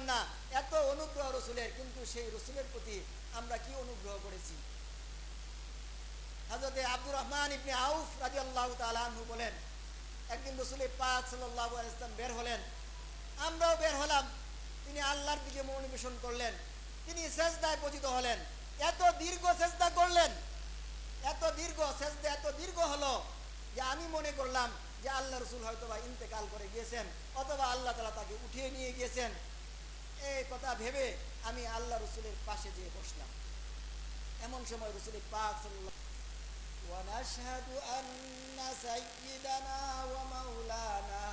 পারবেন না। এত অনুগ্রহ রসুলের, কিন্তু সেই রসুলের প্রতি আমরা কি অনুগ্রহ করেছি? হজরতে আব্দুর রহমান ইবনে আউফ রাজি আল্লাহ তালু বলেন, একদিন রসুল পাক সাল্লাহ ইসলাম বের হলেন। আমরাও বের হলাম। তিনি আল্লাহর দিকে মনোনিবেশন করলেন। তিনি সেজদায় পতিত হলেন। এত দীর্ঘ সেজদা করলেন। এত দীর্ঘ সেজদা এত দীর্ঘ হলো যে আমি মনে করলাম যে আল্লাহ রসুল হয়তো বা ইন্তেকাল করে গিয়েছেন, অথবা আল্লাহ তালা তাকে উঠিয়ে নিয়ে গিয়েছেন। এই কথা ভেবে আমি আল্লাহ রসুলের পাশে যেয়ে বসলাম এমন সময় রসুলের পাক সাল্লাহ ونشهد أن سيدنا ومولانا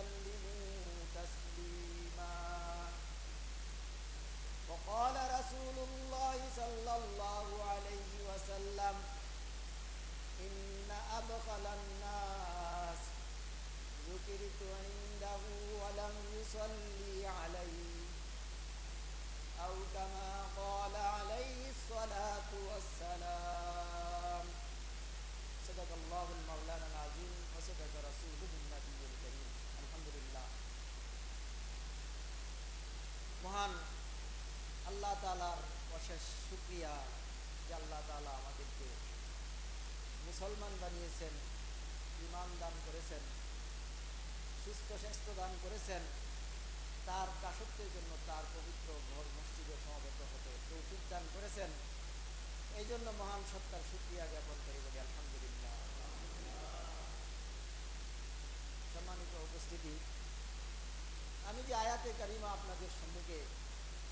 وسلموا تسليما وقال رسول الله صلى الله عليه وسلم إن أبخل الناس ذكرت عنده ولم يصلي عليه أو كما قال عليه الصلاة والسلام صدق الله المولانا العظيم وصدق رسوله মহান আল্লাহ তালার অশেষ শুক্রিয়া যে আল্লাহ তালা আমাদেরকে মুসলমান বানিয়েছেন ইমান দান করেছেন, সুস্থ স্বাস্থ্য দান করেছেন, তার দাসত্বের জন্য তার পবিত্র ঘর, মসজিদে সমাবেত হতে তৌফিক দান করেছেন। এই জন্য মহান সত্তার শুক্রিয়া জ্ঞাপন করি বলি, আলহামদুলিল্লাহ। সম্মানিত উপস্থিতি আমি যে আয়াতে কারিমা আপনাদের সম্মুখে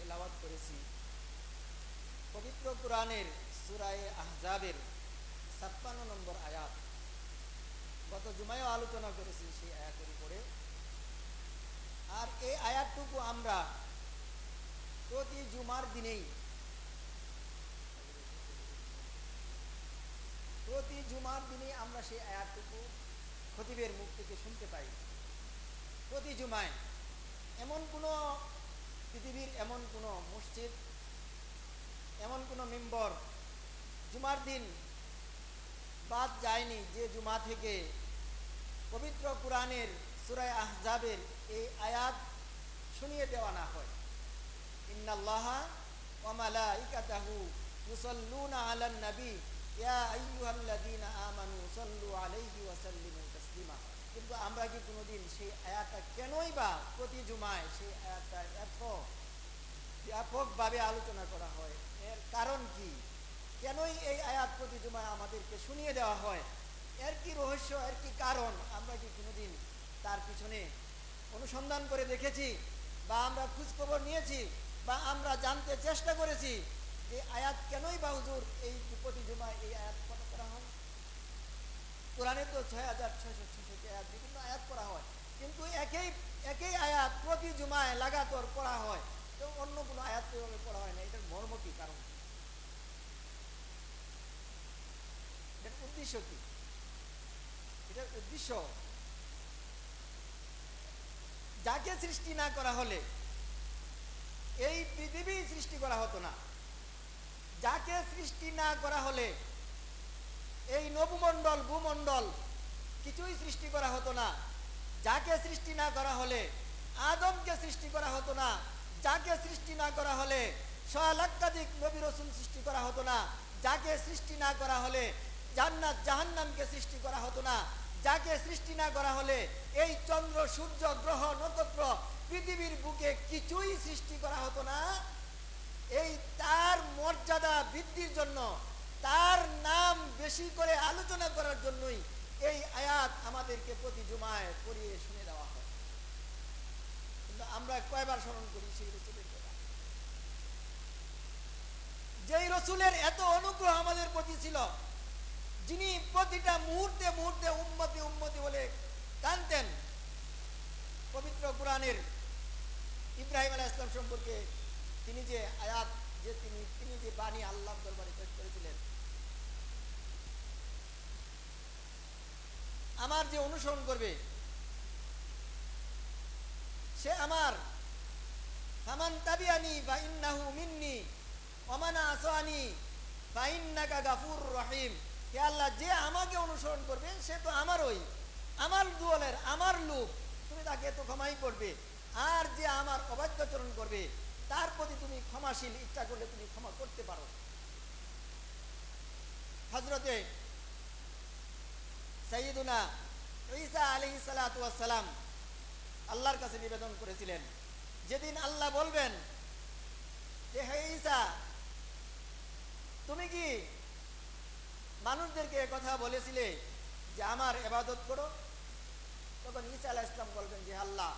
এলাওয়াত করেছি, পবিত্র কোরআনের সুরায়ে আহজাবের ছাপ্পান্ন নম্বর আয়াত। গত জুমায়ও আলোচনা করেছি সেই আয়াতের উপরে। আর এই আয়াতটুকু আমরা প্রতি জুমার দিনেই, প্রতি জুমার দিনে আমরা সেই আয়াতটুকু খতিবের মুখ থেকে শুনতে পাই। প্রতি জুমায় এমন কোনো পৃথিবীর, এমন কোনো মসজিদ, এমন কোনো মেম্বর, জুমার দিন বাদ যায়নি যে জুমা থেকে পবিত্র কোরআনের সুরায় আহজাবের এই আয়াত শুনিয়ে দেওয়া না হয়। ইন্নাল্লাহা ওয়া মালাইকাতাহু ইউসাল্লুনা আলান নবী ইয়া আইয়ুহাল্লাযীনা আমানু সাল্লু আলাইহি ওয়া সাল্লিমু তাসলিমা। কিন্তু আমরা কি কোনোদিন সেই আয়াতটা কেনই বা প্রতি জুমায় সেই আয়াতটা এত ব্যাপকভাবে আলোচনা করা হয়? এর কারণ কি? কেনই এই আয়াত প্রতি জুমায় আমাদেরকে শুনিয়ে দেওয়া হয়? এর কি রহস্য, এর কি কারণ? আমরা কি কোনোদিন তার পিছনে অনুসন্ধান করে দেখেছি? বা আমরা খোঁজখবর নিয়েছি? বা আমরা জানতে চেষ্টা করেছি যে আয়াত কেনই বা হুজুর এই প্রতি জুমায় এই আয়াত করা হয়? কোরআনে তো ছয় হাজার ছয়শো ছেষট্টি আয়াত বিভিন্ন আয়াত পড়া হয়। কিন্তু একই একই আয়াত প্রতি জুমায় লাগাতর পড়া হয়। তো অন্য কোনো আয়াত এভাবে পড়া হয় না। এটার মর্ম কি? কারণ? এটার উদ্দেশ্য কি? এটার উদ্দেশ্য, যাকে সৃষ্টি না করা হলে, এই পৃথিবী সৃষ্টি করা হতো না। যাকে সৃষ্টি না করা হলে এই নবমণ্ডল, ভূমণ্ডল কিছুই সৃষ্টি করা হতো না। যাকে সৃষ্টি না করা হলে, আদমকে সৃষ্টি করা হতো না। যাকে সৃষ্টি না করা হলে সলাক্কাধিক নবী রসুল সৃষ্টি করা হতো না। যাকে সৃষ্টি না করা হলে, জান্নাত জাহান্নামকে সৃষ্টি করা হতো না। যাকে সৃষ্টি না করা হলে, এই চন্দ্র, সূর্য, গ্রহ, নক্ষত্র পৃথিবীর বুকে কিছুই সৃষ্টি করা হতো না। এই তার মর্যাদা বৃদ্ধির জন্য তার নাম বেশি করে আলোচনা করার জন্যই এই আয়াত আমাদেরকে প্রতি জুমায় পড়িয়ে শুনে দেওয়া হয়। কিন্তু আমরা কয়বার স্মরণ করি সেই রসুলের কথা। যেই রসুলের এত অনুগ্রহ আমাদের প্রতি ছিল, যিনি প্রতিটা মুহূর্তে মুহূর্তে উন্মতি উন্মতি বলে কানতেন পবিত্র কোরআনের ইব্রাহিম আলাহ ইসলাম সম্পর্কে তিনি যে আয়াত, যে তিনি তিনি যে বাণী আল্লাহ দরবারে পেশ করেছিলেন আমার যে অনুসরণ করবে, সে আমার, ফামান তাবিয়ানি বা ইন্নাহু মিন্নি অমানা আসানি বা ইন্নাকা গাফুর রহিম। হে আল্লাহ, যে আমাকে অনুসরণ করবে, সে তো আমারই। আমার দুয়ালের, আমার লোক তুমি তাকে তো ক্ষমাই করবে। আর যে আমার অবাধ্যচরণ করবে, তার প্রতি তুমি ক্ষমাশীল, ইচ্ছা করলে তুমি ক্ষমা করতে পারো। হজরতে সঈদুনা ঈসা আলী সালাম আল্লাহর কাছে নিবেদন করেছিলেন। যেদিন আল্লাহ বলবেন যে, হে ঈসা, তুমি কি মানুষদেরকে কথা বলেছিলে যে আমার এবাদত করো? তখন ঈসা আলাহ ইসলাম বলবেন যে, আল্লাহ,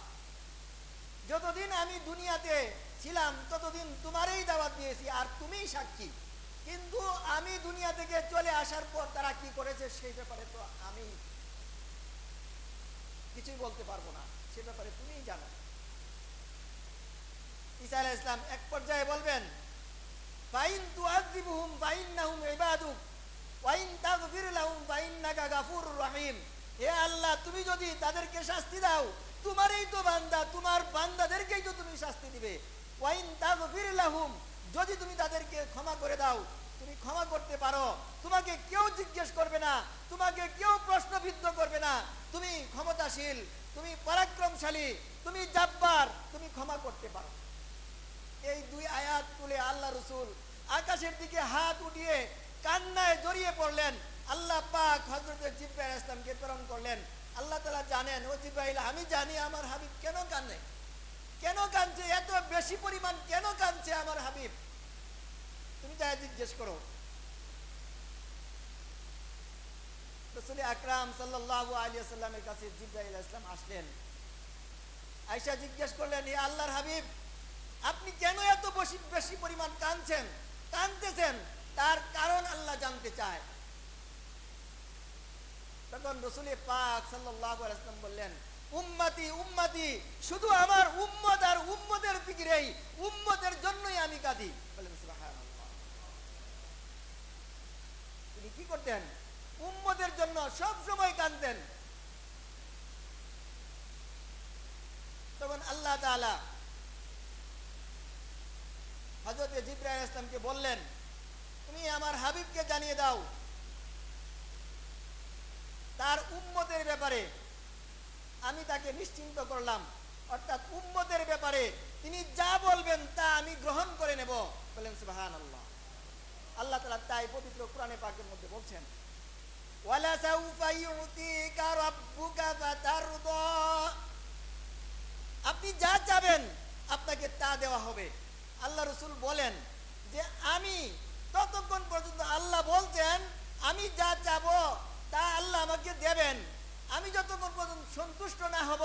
যতদিন আমি দুনিয়াতে ছিলাম, ততদিন তোমারই দাওয়াত দিয়েছি, আর তুমিই সাক্ষী। কিন্তু আমি দুনিয়া থেকে চলে আসার পর তারা কি করেছে সেই ব্যাপারে তো আমি কিছুই বলতে পারব না। সে ব্যাপারে তুমিই জানো। আলাহ ইসলাম এক পর্যায়ে বলবেন, ফাইন তুআযিবুহুম ফাইন্নাহুম ইবাদুক ওয়াইন তাগফির লাহুম ফাইন্নাকা গাফুরুর রহিম। হে আল্লাহ, তুমি যদি তাদেরকে শাস্তি দাও, তোমারই তো বান্দা, তোমার বান্দাদেরকেই তো তুমি শাস্তি দিবে। ওয়াইন তাগফির লাহুম, যদি তুমি তাদেরকে ক্ষমা করে দাও তুমি ক্ষমা করতে পারো। তোমাকে কেউ জিজ্ঞেস করবে না, তোমাকে কেউ প্রশ্নবিদ্ধ করবে না। তুমি ক্ষমতাশীল, তুমি পরাক্রমশালী, তুমি জাব্বার, তুমি ক্ষমা করতে পারো। এই দুই আয়াত তুলে আল্লাহ রসুল আকাশের দিকে হাত উঠিয়ে কান্নায় জড়িয়ে পড়লেন। আল্লাহ পাক হজরত জিব্রাইল ইসলামকে প্রেরণ করলেন। আল্লাহ তালা জানেন, ও জিব্রাইল, আমি জানি আমার হাবিব কেন কান্দে কেন কাঁদছে? এত বেশি পরিমাণ কেন কাঁদছে আমার হাবিব? তুমি জিজ্ঞেস করো। রসুল আকরাম সাল্লাহ আলিয়া সাল্লামের কাছে জিব্রাইল ইসলাম আসলেন। আয়সা জিজ্ঞেস করলেন হে আল্লাহর হাবিব, আপনি কেন এত বেশি বেশি পরিমাণ কাঁদছেন? কাঁদতেছেন? তার কারণ আল্লাহ জানতে চায়। তখন রসুলের পাক সাল্লাম বললেন, উম্মাতি উম্মাতি, শুধু আমার উম্মত আর উম্মতের ফিকিরেই, উম্মতের জন্যই আমি কাঁদি। বলেন সুবহানাল্লাহ। তিনি কি করতেন উম্মতের জন্য সব সময় কাঁদতেন। তখন আল্লাহ তাআলা হজরত জিব্রাহিম ইসলামকে বললেন, তুমি আমার হাবিবকে জানিয়ে দাও। তার উম্মতের ব্যাপারে আমি তাকে নিশ্চিন্ত করলাম। অর্থাৎ উম্মতের ব্যাপারে তিনি যা বলবেন তা আমি গ্রহণ করে নেব। বলেন সুবাহান আল্লাহ আল্লাহ তালা তাই পবিত্র কোরআনে পাকের মধ্যে বলছেন আপনি যা চাবেন আপনাকে তা দেওয়া হবে। আল্লাহ রসুল বলেন যে আমি ততক্ষণ পর্যন্ত আল্লাহ বলছেন, আমি যা চাবো তা আল্লাহ আমাকে দেবেন। আমি যতক্ষণ পর্যন্ত সন্তুষ্ট না হব,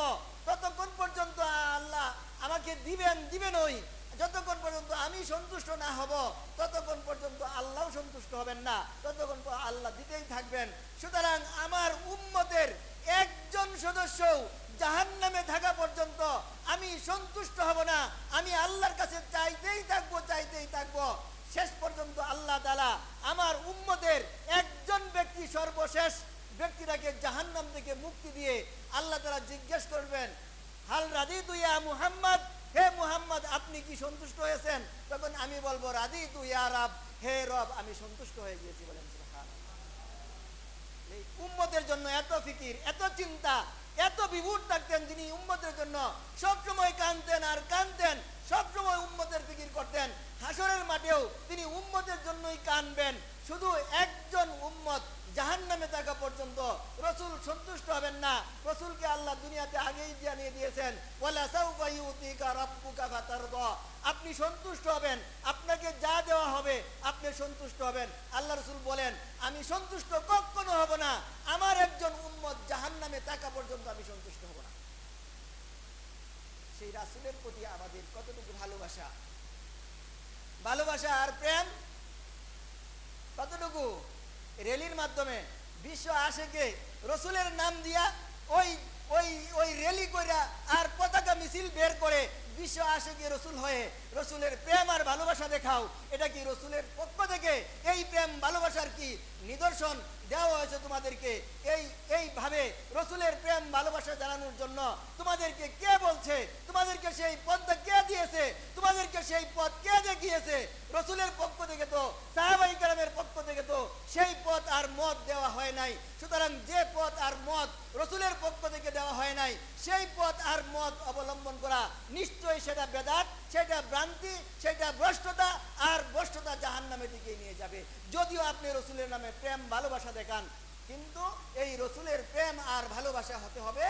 ততক্ষণ পর্যন্ত আল্লাহ আমাকে দিবেন দিবেন ওই যতক্ষণ পর্যন্ত আমি সন্তুষ্ট না হব ততক্ষণ পর্যন্ত আল্লাহ সন্তুষ্ট হবেন না, ততক্ষণ আল্লাহ দিতেই থাকবেন। সুতরাং আমার উম্মতের একজন সদস্য জাহান নামে থাকা পর্যন্ত আমি সন্তুষ্ট হব না, আমি আল্লাহর কাছে চাইতেই থাকব চাইতেই থাকব। শেষ পর্যন্ত আল্লাহ তালা আমার উম্মতের একজন ব্যক্তি সর্বশেষ ব্যক্তিটাকে জাহান্নাম থেকে মুক্তি দিয়ে আল্লাহ তালা জিজ্ঞেস করবেন, হাল রাদি তুইয়া মুহাম্মদ? হে মুহাম্মদ, আপনি কি সন্তুষ্ট হয়েছেন? তখন আমি বলব রাদি তুইয়া রব, হে রব, আমি সন্তুষ্ট হয়ে গিয়েছি, বলেন উম্মতের জন্য এত ফিকির, এত চিন্তা, এত বিভূর থাকতেন যিনি উম্মতের জন্য। সবসময় কানতেন আর কানতেন সবসময় উম্মতের ফিকির করতেন। হাসরের মাঠেও তিনি উম্মতের জন্যই কানবেন শুধু একজন উম্মত জাহান নামে থাকা পর্যন্ত রসুল সন্তুষ্ট হবেন না। রসুলকে আল্লাহ দুনিয়াতে আগেই জানিয়ে দিয়েছেন আপনি সন্তুষ্ট হবেন, আপনাকে যা দেওয়া হবে আপনি সন্তুষ্ট হবেন। আল্লাহ রসুল বলেন, আমি সন্তুষ্ট কখনো হব না। আমার একজন উম্মত জাহান নামে থাকা পর্যন্ত আমি সন্তুষ্ট হব না। সেই রাসুলের প্রতি আমাদের কতটুকু ভালোবাসা? ভালোবাসা আর প্রেম? কতটুকু? রেলির মাধ্যমে বিশ্ব আশেকে রসুলের নাম দিয়া ওই ওই ওই রেলি কইরা আর পতাকা মিছিল বের করে বিশ্ব আশেকে রসুল হয়ে, রসুলের প্রেম আর ভালোবাসা দেখাও। এটা কি রসুলের পক্ষ থেকে? এই প্রেম, ভালোবাসার কি নিদর্শন? দেওয়া হয়েছে তোমাদেরকে। এই, এইভাবে রসুলের প্রেম, ভালোবাসা জানানোর জন্য তোমাদেরকে কে বলছে? তোমাদেরকে সেই পথটা কে দিয়েছে? তোমাদেরকে সেই পথ কে দেখিয়েছে? রসুলের পক্ষ থেকে তো, সাহাবাই কালামের পক্ষ থেকে তো সেই পথ আর মত দেওয়া হয় নাই। সুতরাং যে পথ আর মত রসুলের পক্ষ থেকে দেওয়া হয় নাই, সেই পথ আর মত অবলম্বন করা নিশ্চয়ই সেটা বেদাত, সেটা ভ্রান্তি, সেটা ভ্রষ্টতা, আর ভ্রষ্টতা জাহান নামে দিকে নিয়ে যাবে। যদিও আপনি রসুলের নামে প্রেম, ভালোবাসা দেখান, কিন্তু এই রসুলের প্রেম আর ভালোবাসা হতে হবে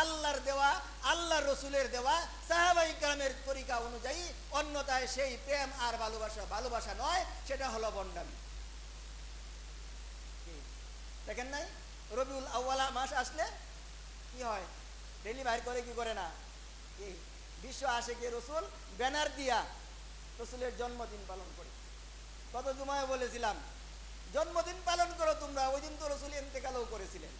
আল্লাহর দেওয়া, আল্লাহর রসুলের দেওয়া। সাহাবাই কালামের তরিকা অনুযায়ী অন্যতায় সেই প্রেম আর ভালোবাসা ভালোবাসা নয়, সেটা হলো বন্ডামি? দেখেন নাই? রবিউল আউ্বালা মাস আসলে কি হয়? ডেলি বাইর করে কি করে না? কি? বিশ্ব আসে কি রসুল ব্যানার দিয়া রসুলের জন্মদিন পালন করে। কত জুমায় বলেছিলাম, জন্মদিন পালন করো তোমরা, ওই দিন তো রসুল ইন্তেকালও করেছিলেন।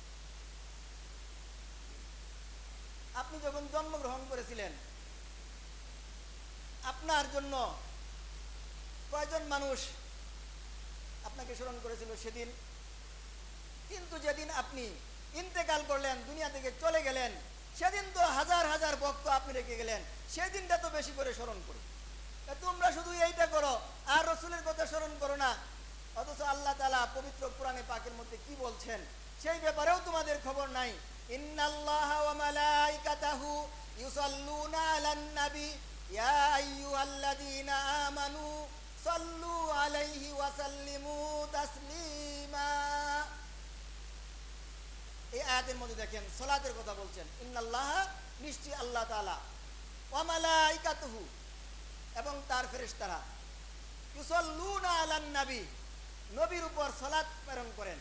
আপনি যখন জন্মগ্রহণ করেছিলেন, আপনার জন্য কয়জন মানুষ আপনাকে স্মরণ করেছিল সেদিন? কিন্তু যেদিন আপনি ইন্তেকাল করলেন, দুনিয়া থেকে চলে গেলেন সেদিন তো হাজার হাজার ভক্ত আপনি রেখে গেলেন, সেদিনটা তো বেশি করে স্মরণ করি তোমরা শুধু এইটা করো, আর রসুলের কথা স্মরণ করো না। অথচ আল্লাহ তালা পবিত্র কোরআনে পাকের মধ্যে কি বলছেন, সেই ব্যাপারেও তোমাদের খবর নাই। ইন্নাল্লাহ ওয়া মালাইকাতাহু ইউসাল্লুনা আলান নবী, ইয়া আইয়ুহাল্লাযীনা আমানু সাল্লু আলাইহি ওয়া সাল্লিমু তাসলিমা। এই আয়াতের মধ্যে দেখেন, সলাতের কথা বলছেন। ইন্নাল্লাহ নিশ্চয় আল্লাহ তাআলা ওয়া মালাইকাতুহু এবং তার ফেরেশতারা। ইউসাল্লুনা আলান নবী, নবীর উপর সালাত প্রেরণ করেন।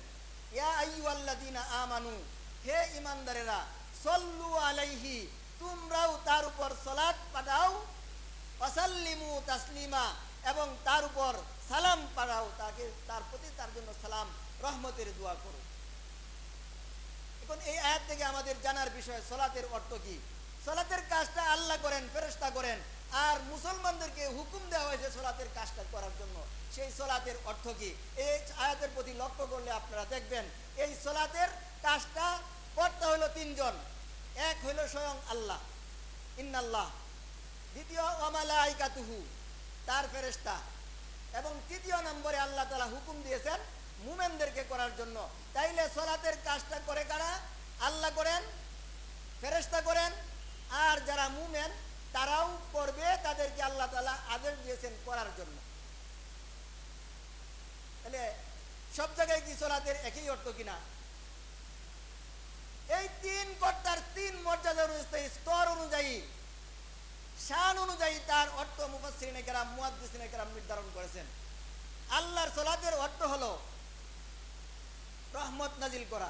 ইয়া আইয়ুহাল্লাযীনা আমানু, হে ঈমানদারেরা, সল্লু আলাইহি, তোমরাও তার উপর সালাত পাঠাও। ওয়াসাল্লিমু তাসলিমা, এবং তার উপর সালাম পাঠাও, তাকে, তার প্রতি তার জন্য সালাম, রহমতের দোয়া করো। আয়াত থেকে আমাদের জানার বিষয় সলাতের অর্থ কি? সলাতের কাজটা আল্লাহ করেন, ফেরেশতা করেন, আর মুসলমানদেরকে হুকুম দেওয়া হয়েছে সলাতের কাজটা করার জন্য। সেই সলাতের অর্থ কি? এই আয়াতের প্রতি লক্ষ্য করলে আপনারা দেখবেন, এই সলাতের কাজটা কর্তা হলো তিনজন। এক হইল স্বয়ং আল্লাহ। ইন্নাল্লাহ। দ্বিতীয় অমালা আইকাতুহু তার ফেরেস্তা এবং তৃতীয় নম্বরে আল্লাহ তালা হুকুম দিয়েছেন মুমেনদেরকে করার জন্য। তাইলে সলাতের কাজটা করে কারা? আল্লাহ করেন, ফেরেশতা করেন, আর যারা মুমেন, তারাও করবে তাদেরকে আল্লাহ তালা আদেশ দিয়েছেন করার জন্য। তাহলে সব জায়গায় কি সলাতের একই অর্থ কিনা? এই তিন কর্তার তিন মর্যাদা অনুযায়ী, স্তর অনুযায়ী, শান অনুযায়ী তার অর্থ মুফাসসিরিনে কেরাম, মুহাদ্দিসিনে কেরাম নির্ধারণ করেছেন। আল্লাহর সলাতের অর্থ হলো রহমত নাজিল করা।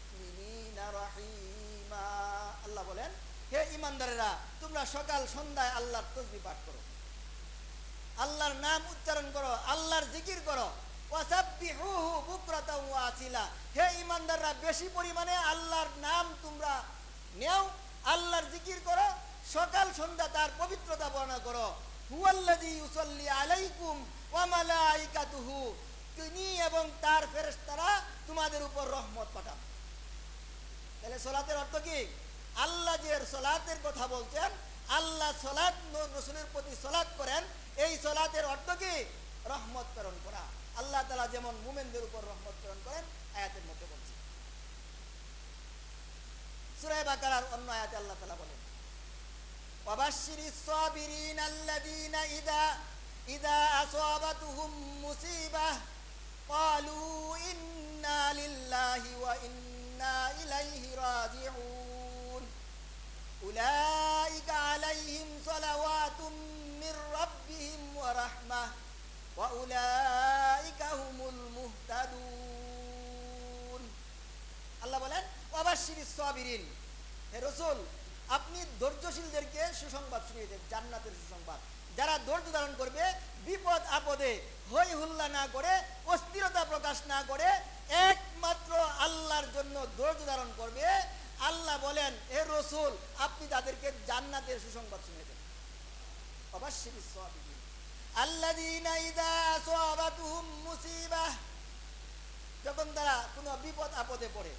আল্লাহ বলেন, হে ইমানদারেরা তোমরা সকাল সন্ধ্যায় আল্লাহর তসবিহ পাঠ করো। আল্লাহর নাম উচ্চারণ করো, আল্লাহর জিকির করো। হে ইমানদাররা বেশি পরিমাণে আল্লাহর নাম তোমরা নেও, আল্লাহর জিকির করো, সকাল সন্ধ্যা তার পবিত্রতা বর্ণনা করো। ইউসাল্লি আলাইকুম ওয়া মালাইকাতুহু। তিনি এবং তার ফেরেশতারা তোমাদের উপর রহমত পাঠান। তাহলে সলাতের অর্থ কি আল্লাহ যে সলাতের কথা বলছেন আল্লাহ সলাৎ রসুলের প্রতি সলাৎ করেন এই সলাতের অর্থ কি রহমত প্রেরণ করা আল্লাহ তালা যেমন মুমেনদের উপর রহমত প্রেরণ করেন আয়াতের মধ্যে বলছে সুরাই বাকারার অন্য আয়াতে আল্লাহ তালা বলেন وبشر الصابرين الذين إذا إذا أصابتهم مصيبة قالوا إنا لله وإنا إليه راجعون أولئك عليهم صلوات من ربهم ورحمة وأولئك هم المهتدون আল্লাহ বলেন অবাশির সাবিরিন হে রসুল আপনি ধৈর্যশীলদেরকে সুসংবাদ শুনিয়ে দেন জান্নাতের সুসংবাদ যারা ধৈর্য ধারণ করবে বিপদ আপদে হই হুল্লা না করে অস্থিরতা প্রকাশ না করে একমাত্র আল্লাহর জন্য ধৈর্য ধারণ করবে। আল্লাহ বলেন, হে রসুল, আপনি তাদেরকে জান্নাতের সুসংবাদ শুনিয়ে দেন। অবশ্যই যখন তারা কোনো বিপদ আপদে পড়ে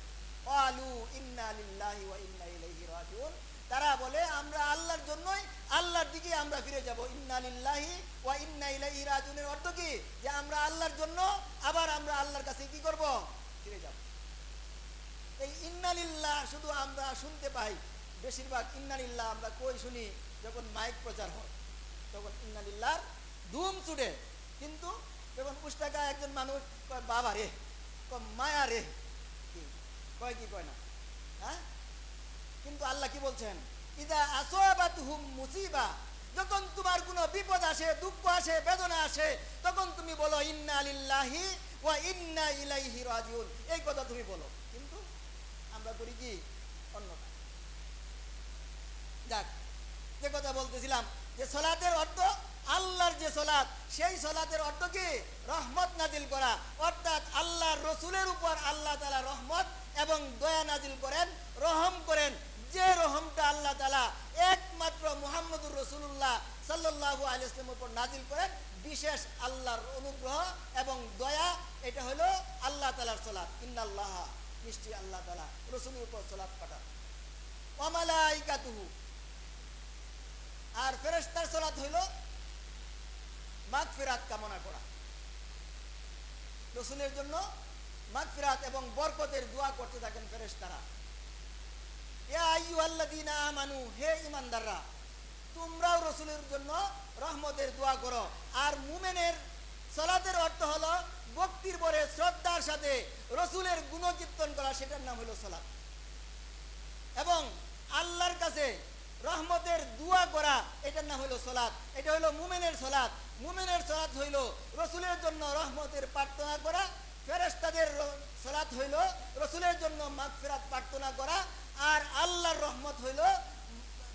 আলু ইন্না লিল্লাহি ওয়া ইন্না ইলাইহি রাজিউন। তারা বলে, আমরা আল্লাহর জন্যই, আল্লাহর দিকে আমরা ফিরে যাব। ইন্না লিল্লাহি ওয়া ইন্না ইলাইহি রাজিউনের অর্থ কি? যে আমরা আল্লাহর জন্য, আবার আমরা আল্লাহর কাছে কি করব? ফিরে যাব এই ইন্না লিল্লাহ শুধু আমরা শুনতে পাই, বেশিরভাগ ইন্নালিল্লাহ আমরা কই শুনি? যখন মাইক প্রচার হয়, তখন ইন্না লিল্লাহর ধুম ছুটে কিন্তু যখন পুস্তকা একজন মানুষ কয়, বাবা রে, কয় মায়া রে। কয় কি কয় না? হ্যাঁ? কিন্তু আল্লাহ কি বলছেন? ইদা আসবাতুহুম মুসিবা। যখন তোমার কোনো বিপদ আসে, দুঃখ আসে, বেদনা আসে, তখন তুমি বলো ইন্না লিল্লাহি ওয়া ইন্না ইলাইহি রাজিউন। এই কথা তুমি বলো। কিন্তু আমরা করি কি? অন্যটা। যাক, যে কথা বলতেছিলাম, যে সলাতের অর্থ আল্লাহর যে সলাৎ, সেই সলাতের অর্থ কি? রহমত নাজিল করা। অর্থাৎ আল্লাহর রসুলের উপর আল্লাহ তালা রহমত এবং দয়া নাজিল করেন, রহম করেন। যে রহমটা আল্লাহ তালা একমাত্র মুহাম্মদুর রসুল্লাহ সাল্লাহু আলিয়াস্লামের উপর নাজিল করেন, বিশেষ আল্লাহর অনুগ্রহ এবং দয়া এটা হলো আল্লাহ তালার সলাৎ ইন্নাল্লাহ, নিশ্চয়ই আল্লাহ তালা রসুলের উপর সলাৎ পাঠান। অমালাইকাতুহু আর ফেরেস্তার সলাৎ হইল মাগফিরাত কামনা করা। রসুলের জন্য মাঘ ফেরাত এবং বরকতের দোয়া করতে থাকেন আল্লাযীনা আমানু, হে ঈমানদাররা, তোমরাও রসুলের জন্য রহমতের দোয়া করো। আর মুমেনের সলাতের অর্থ হলো ভক্তির পরে শ্রদ্ধার সাথে রসুলের গুণকীর্তন করা, সেটার নাম হলো সলাত। এবং আল্লাহর কাছে রহমতের দোয়া করা, এটার নাম হলো সলাৎ এটা হলো মুমেনের সলাৎ মুমেনের সলাৎ হইল রসুলের জন্য রহমতের প্রার্থনা করা ফেরেস্তাদের সলাৎ হইল রসুলের জন্য মাগফিরাত প্রার্থনা করা, আর আল্লাহর রহমত হইল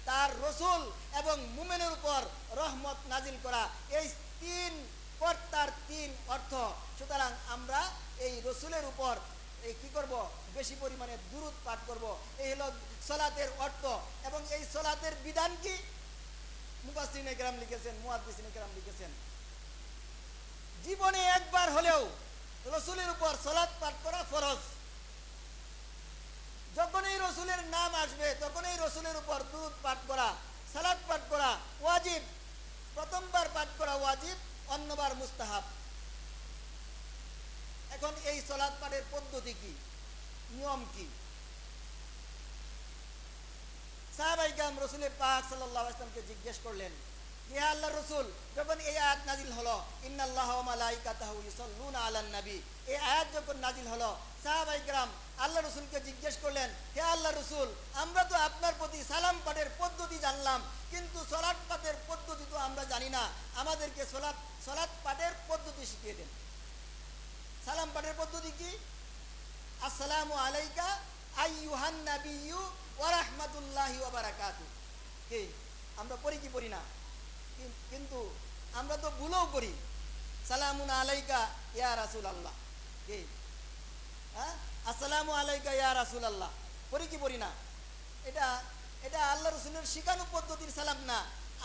তার রসুল এবং মুমেনের উপর রহমত নাজিল করা। এই তিন কর্তার তিন অর্থ। সুতরাং আমরা এই রসুলের উপর এই কি করব? বেশি পরিমাণে দুরুদ পাঠ করব। এই হলো সলাতের অর্থ। এবং এই সলাতের বিধান কি? মুফাসিনে গ্রাম লিখেছেন মুহাদ্দিসিনে গ্রাম লিখেছেন। জীবনে একবার হলেও রসুলের উপর সলাৎ পাঠ করা ফরজ। যখনই রসুলের নাম আসবে, তখনই রসুলের উপর দুধ পাঠ করা সালাদ পাঠ করা ওয়াজিব। প্রথমবার পাঠ করা ওয়াজিব। অন্যবার মুস্তাহাব। এখন এই সলাদ পাঠের পদ্ধতি কি? নিয়ম কি? রসুলের পাক জিজ্ঞেস করলেন হে আল্লাহ রসুল, যখন এই আয়াত নাজিল হলো এই আয়াত যখন নাজিল হলো আল্লাহ রসুলকে জিজ্ঞেস করলেন, হে আল্লাহ রসুল, আমরা তো আপনার প্রতি সালাম পাঠের পদ্ধতি জানলাম, কিন্তু সলাৎ পাঠের পদ্ধতি তো আমরা জানি না, আমাদেরকে সলাৎ সলাৎ পাঠের পদ্ধতি শিখিয়ে দেন। সালাম পাঠের পদ্ধতি কি? আসসালামু আলাইকা আইয়ুহান নাবিয়্যু ওয়া রাহমাতুল্লাহি ওয়া বারাকাতু। কি? আমরা পড়ি কি পড়ি না? কিন্তু আমরা তো ভুলও করি সালামুন আলাইকা ইয়া রাসূলুল্লাহ। কি? হ্যাঁ? আসসালামু আলাইকা ইয়া রাসূলুল্লাহ। পড়ি কি পড়ি না? এটা এটা আল্লাহ রসুলের শিখানু পদ্ধতির সালাম না।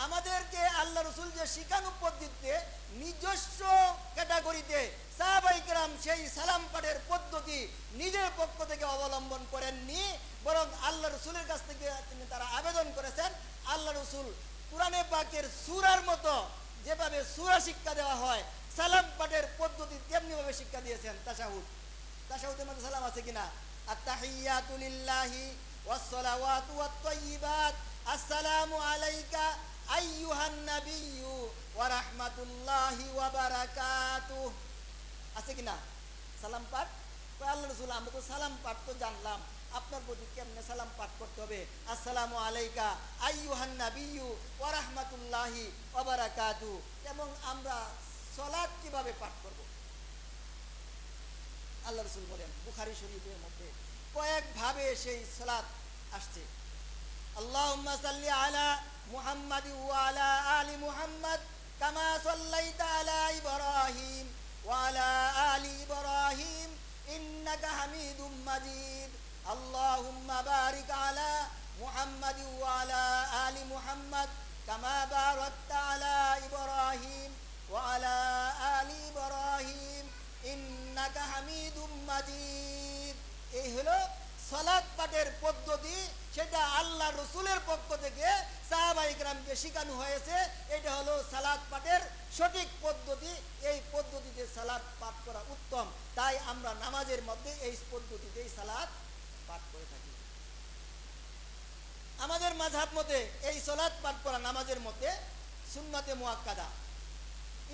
আমাদেরকে আল্লাহ রসুল যে শিখানু পদ্ধতিতে নিজস্ব ক্যাটাগরিতে সাহাবাইকরাম সেই সালাম পাঠের পদ্ধতি নিজের পক্ষ থেকে অবলম্বন করেননি, বরং আল্লাহ রসুলের কাছ থেকে তিনি তারা আবেদন করেছেন, আল্লাহ রসুল কোরআনে পাকের সুরার মতো যেভাবে সুরা শিক্ষা দেওয়া হয়, সালাম পাঠের পদ্ধতি তেমনি ভাবে শিক্ষা দিয়েছেন তাশাহুদ। তাশাহুদের মধ্যে সালাম আছে কিনা? আর লিল্লাহি ওয়াসসালাওয়াতু ওয়াত-তাইয়্যিবাত আসসালামু আলাইকা আইয়ুহান নাবিয়্যু ওয়া রাহমাতুল্লাহি ওয়া বারাকাতুহু। আছে কিনা? সালাম পাঠ? আল্লাহ রসুল, আমরা তো সালাম পাঠ তো জানলাম। আপনার প্রতি কেমনে সালাম পাঠ করতে হবে? আসসালামু আলাইকা আইয়ুহান নাবিয়্যু ওয়া রাহমাতুল্লাহি ওয়া বারাকাতু এবং আমরা সালাত কীভাবে পাঠ করব? আল্লাহ রসুল বলেন, বুখারী শরীফের মধ্যে কয়েকভাবে সেই সালাত আসছে। আল্লাহুম্মা সাল্লি আলা আলি মুহাম্মাদ কামা সাল্লাইতা আলা ইব্রাহিম ওয়া আলা আলি ইব্রাহিম ইন্নাকা হামিদুম মাজিদ। আল্লাহুম্মা বারিক আলা মুহাম্মাদ ওয়া আলা আলি মুহাম্মাদ কামা বারাকতা আলা ইব্রাহিম ওয়া আলা আলি ইন্নাকা হামিদুম মাজিদ। এই হলো সালাত পাঠের পদ্ধতি, সেটা আল্লাহ রসুলের পক্ষ থেকে সাহাবাইকরামকে শেখানো হয়েছে, এটা হলো সালাদ পাঠের সঠিক পদ্ধতি। এই পদ্ধতিতে সালাদ পাঠ করা উত্তম। তাই আমরা নামাজের মধ্যে এই পদ্ধতিতেই সালাদ পাঠ করে থাকি। আমাদের মাঝহাব মতে এই সালাদ পাঠ করা নামাজের মধ্যে সুন্নতে মুয়াক্কাদা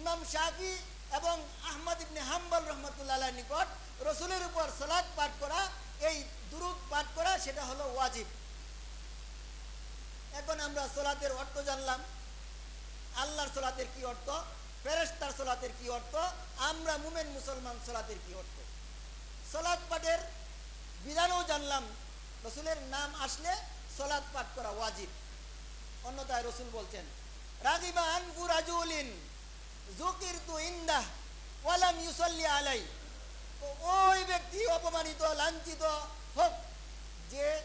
ইমাম শাফি এবং আহমদ ইবনে হাম্বল রহমতুল্লাহ নিকট রসুলের উপর সালাদ পাঠ করা, এই দুরুদ পাঠ করা, সেটা হলো ওয়াজিব। এখন আমরা সোলাতের অর্থ জানলাম। আল্লাহর সোলাতের কি অর্থ? ফেরেস্তার সোলাতের কি অর্থ? আমরা মুমেন মুসলমান সোলাতের কি অর্থ? সোলাদ পাঠের বিধানও জানলাম। রসুলের নাম আসলে সোলাদ পাঠ করা ওয়াজিব। অন্যতায় রসুল বলছেন, রাগিবা আনফু রাজুলিন জুকির তু ইন্দাহ ওয়ালাম ইউসল্লি আলাই। ওই ব্যক্তি অপমানিত, লাঞ্ছিত হোক, যে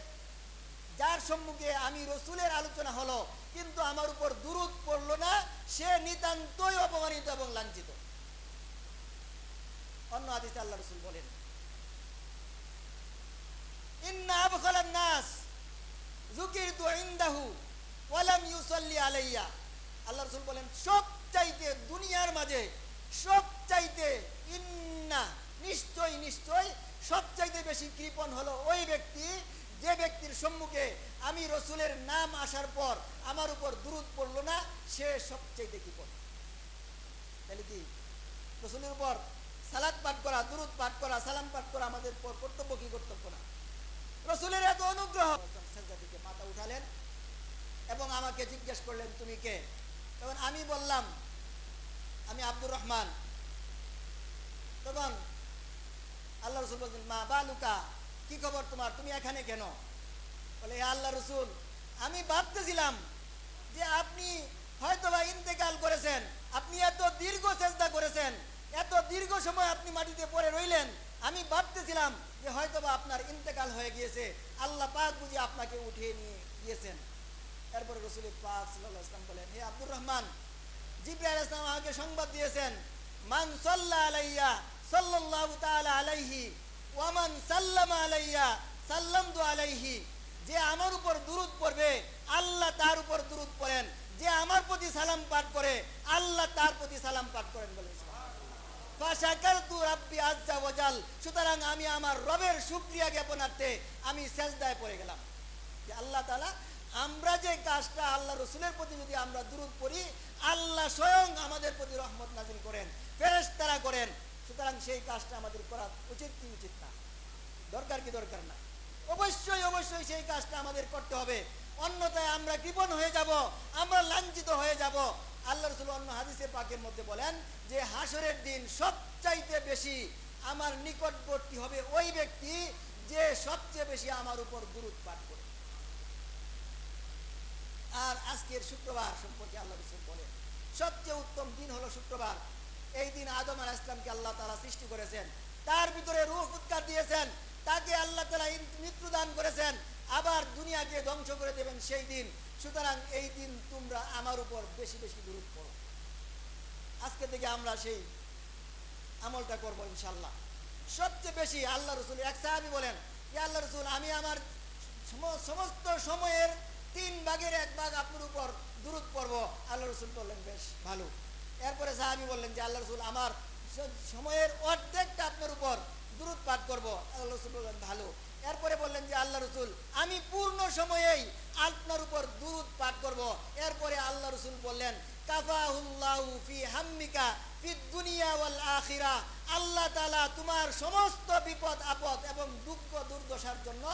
যার সম্মুখে আমি রসুলের আলোচনা হলো, কিন্তু আমার উপর দূরত পড়ল না, সে নিতান্তই অপমানিত এবং লাঞ্ছিত। অন্য আদিতে আল্লাহ রসুল বলেন আল্লাহ রসুল বলেন সব চাইতে দুনিয়ার মাঝে সব চাইতে ইন্না, নিশ্চয় নিশ্চয় সব চাইতে বেশি কৃপণ হলো ওই ব্যক্তি ব্যক্তির সম্মুখে আমি রসুলের নাম আসার পর আমার উপর দূরত পড়ল না, সে সবচাইতে কৃপণ তাহলে কি? রসুলের উপর সালাদ পাঠ করা, দুরুদ পাঠ করা, সালাম পাঠ করা আমাদের পর কর্তব্য কি কর্তব্য না? রসুলের এত অনুগ্রহ। থেকে মাথা উঠালেন এবং আমাকে জিজ্ঞেস করলেন, তুমি কে? তখন আমি বললাম, আমি আব্দুর রহমান। তখন আল্লাহ রসুল বলছেন মা বালুকা, কি খবর তোমার? তুমি এখানে কেন? বলে, "হে আল্লাহ রসুল, আমি ভাবতেছিলাম যে আপনি হয়তো বা ইন্তেকাল করেছেন, আপনি এত দীর্ঘ চেষ্টা করেছেন, এত দীর্ঘ সময় আপনি মাটিতে পড়ে রইলেন। আমি ভাবতেছিলাম যে হয়তো বা আপনার ইন্তেকাল হয়ে গিয়েছে। আল্লাহ পাক বুঝি আপনাকে উঠিয়ে নিয়ে গিয়েছেন। এরপরে রসুল পাক সাল্লাহ ইসলাম বলেন, হে আব্দুর রহমান, জিব্রাইল ইসলাম আমাকে সংবাদ দিয়েছেন, মান সাল্লা আলাইয়া সাল্লাল্লাহু তাআলা আলাইহি ওয়ামান সাল্লামা আলাইয়া সাল্লামতু আলাইহি যে আমার উপর দুরুদ পড়বে, আল্লাহ তার উপর দুরুদ পড়েন। যে আমার প্রতি সালাম পাঠ করে, আল্লাহ তার প্রতি সালাম পাঠ করেন বলে সুতরাং আমি আমার রবের শুকরিয়া জ্ঞাপনার্থে আমি সেজদায় পড়ে গেলাম। যে আল্লাহ তাআলা, আমরা যে কাজটা আল্লাহ রসুলের প্রতি যদি আমরা দূরত পড়ি, আল্লাহ স্বয়ং আমাদের প্রতি রহমত নাজিল করেন, ফেরেশতারা করেন। সুতরাং সেই কাজটা আমাদের করা উচিত কি উচিত না? দরকার কি দরকার না? অবশ্যই অবশ্যই সেই কাজটা আমাদের করতে হবে। অন্যথায় আমরা কৃপণ হয়ে যাব, আমরা লাঞ্ছিত হয়ে যাব। আল্লাহ রসুল অন্য হাদিসে পাকের মধ্যে বলেন যে, হাসরের দিন সবচাইতে বেশি আমার নিকটবর্তী হবে ওই ব্যক্তি যে সবচেয়ে বেশি আমার উপর গুরুত্ব পাঠ করে। আর আজকের শুক্রবার সম্পর্কে আল্লাহ রসুল বলেন, সবচেয়ে উত্তম দিন হলো শুক্রবার। এই দিন আদম আল ইসলামকে আল্লাহ তালা সৃষ্টি করেছেন। তার ভিতরে রূহ উৎকার দিয়েছেন। তাকে আল্লাহ তালা মৃত্যু দান করেছেন, আবার দুনিয়াকে ধ্বংস করে দেবেন সেই দিন। সুতরাং এই দিন তোমরা আমার উপর বেশি বেশি গুরুত্ব করো আজকে থেকে আমরা সেই আমলটা করব ইনশাল্লাহ সবচেয়ে বেশি আল্লাহ রসুল, এক সাহাবি বলেন যে আল্লাহ রসুল, আমি আমার সম- সমস্ত সময়ের তিন ভাগের এক ভাগ আপনার উপর দূরত পড়ব। আল্লাহ রসুল বললেন, বেশ, ভালো। এরপরে সাহাবি বললেন যে, আল্লাহ রসুল, আমার সময়ের অর্ধেকটা আপনার উপর দূরত পাঠ করব। আল্লাহ রসুল বললেন, ভালো। এরপরে বললেন যে, আল্লাহ রসুল, আমি পূর্ণ সময়েই আপনার উপর দূরত পাঠ করব। এরপরে আল্লাহ রসুল বললেন, কাফাহুল্লাহু ফি হাম্মিকা ফি দুনিয়া ওয়াল আখিরা। আল্লাহ তাআলা তোমার সমস্ত বিপদ, আপদ এবং দুঃখ দুর্দশার জন্য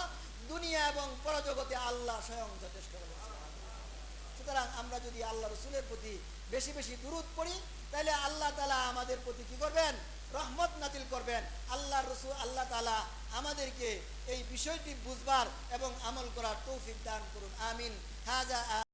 দুনিয়া এবং পরজগতে আল্লাহ স্বয়ং যথেষ্ট সুতরাং আমরা যদি আল্লাহ রসুলের প্রতি বেশি বেশি দূরত পড়ি, তাহলে আল্লাহ তালা আমাদের প্রতি কি করবেন? রহমত নাতিল করবেন। আল্লাহ রসুল, আল্লাহ তালা আমাদেরকে এই বিষয়টি বুঝবার এবং আমল করার তৌফিক দান করুন। আমিন। হাজা